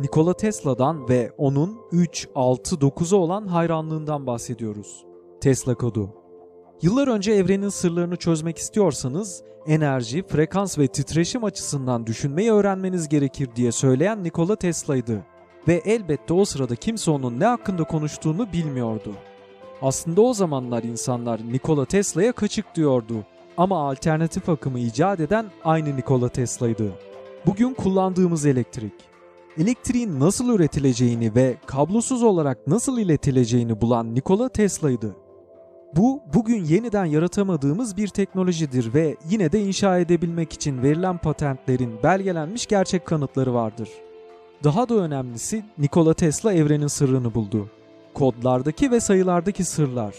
Nikola Tesla'dan ve onun 3, 6, 9'a olan hayranlığından bahsediyoruz. Tesla kodu. Yıllar önce evrenin sırlarını çözmek istiyorsanız enerji, frekans ve titreşim açısından düşünmeyi öğrenmeniz gerekir diye söyleyen Nikola Tesla'ydı. Ve elbette o sırada kimse onun ne hakkında konuştuğunu bilmiyordu. Aslında o zamanlar insanlar Nikola Tesla'ya kaçık diyordu. Ama alternatif akımı icat eden aynı Nikola Tesla'ydı. Bugün kullandığımız elektrik. Elektriğin nasıl üretileceğini ve kablosuz olarak nasıl iletileceğini bulan Nikola Tesla'ydı. Bu bugün yeniden yaratamadığımız bir teknolojidir ve yine de inşa edebilmek için verilen patentlerin belgelenmiş gerçek kanıtları vardır. Daha da önemlisi Nikola Tesla evrenin sırrını buldu. Kodlardaki ve sayılardaki sırlar.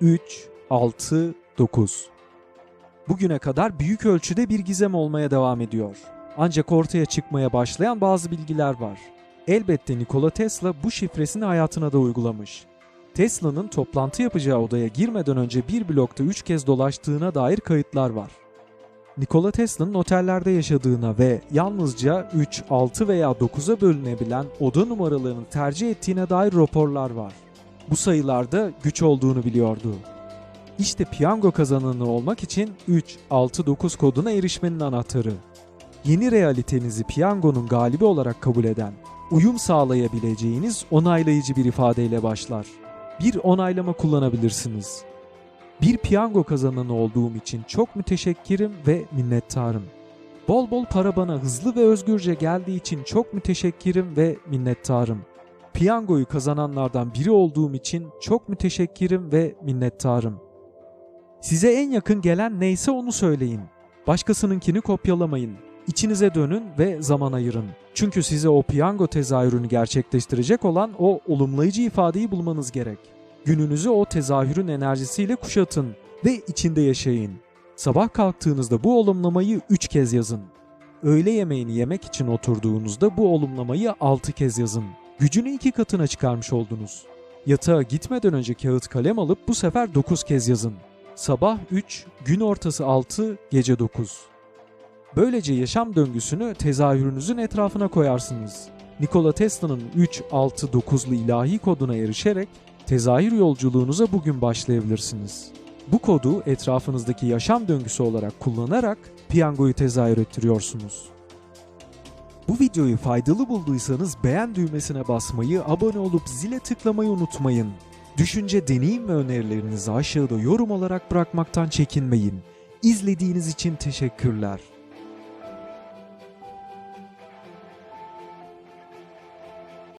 3, 6, 9. Bugüne kadar büyük ölçüde bir gizem olmaya devam ediyor. Ancak ortaya çıkmaya başlayan bazı bilgiler var. Elbette Nikola Tesla bu şifresini hayatına da uygulamış. Tesla'nın toplantı yapacağı odaya girmeden önce bir blokta 3 kez dolaştığına dair kayıtlar var. Nikola Tesla'nın otellerde yaşadığına ve yalnızca 3, 6 veya 9'a bölünebilen oda numaralarını tercih ettiğine dair raporlar var. Bu sayılarda güç olduğunu biliyordu. İşte piyango kazananı olmak için 3, 6, 9 koduna erişmenin anahtarı. Yeni realitenizi piyangonun galibi olarak kabul eden, uyum sağlayabileceğiniz onaylayıcı bir ifadeyle başlar. Bir onaylama kullanabilirsiniz. Bir piyango kazananı olduğum için çok müteşekkirim ve minnettarım. Bol bol para bana hızlı ve özgürce geldiği için çok müteşekkirim ve minnettarım. Piyangoyu kazananlardan biri olduğum için çok müteşekkirim ve minnettarım. Size en yakın gelen neyse onu söyleyin. Başkasınınkini kopyalamayın. İçinize dönün ve zaman ayırın. Çünkü size o piyango tezahürünü gerçekleştirecek olan o olumlayıcı ifadeyi bulmanız gerek. Gününüzü o tezahürün enerjisiyle kuşatın ve içinde yaşayın. Sabah kalktığınızda bu olumlamayı 3 kez yazın. Öğle yemeğini yemek için oturduğunuzda bu olumlamayı 6 kez yazın. Gücünü iki katına çıkarmış oldunuz. Yatağa gitmeden önce kağıt kalem alıp bu sefer 9 kez yazın. Sabah 3, gün ortası 6, gece 9. Böylece yaşam döngüsünü tezahürünüzün etrafına koyarsınız. Nikola Tesla'nın 3-6-9'lu ilahi koduna erişerek tezahür yolculuğunuza bugün başlayabilirsiniz. Bu kodu etrafınızdaki yaşam döngüsü olarak kullanarak piyangoyu tezahür ettiriyorsunuz. Bu videoyu faydalı bulduysanız beğen düğmesine basmayı, abone olup zile tıklamayı unutmayın. Düşünce, deneyim ve önerilerinizi aşağıda yorum olarak bırakmaktan çekinmeyin. İzlediğiniz için teşekkürler.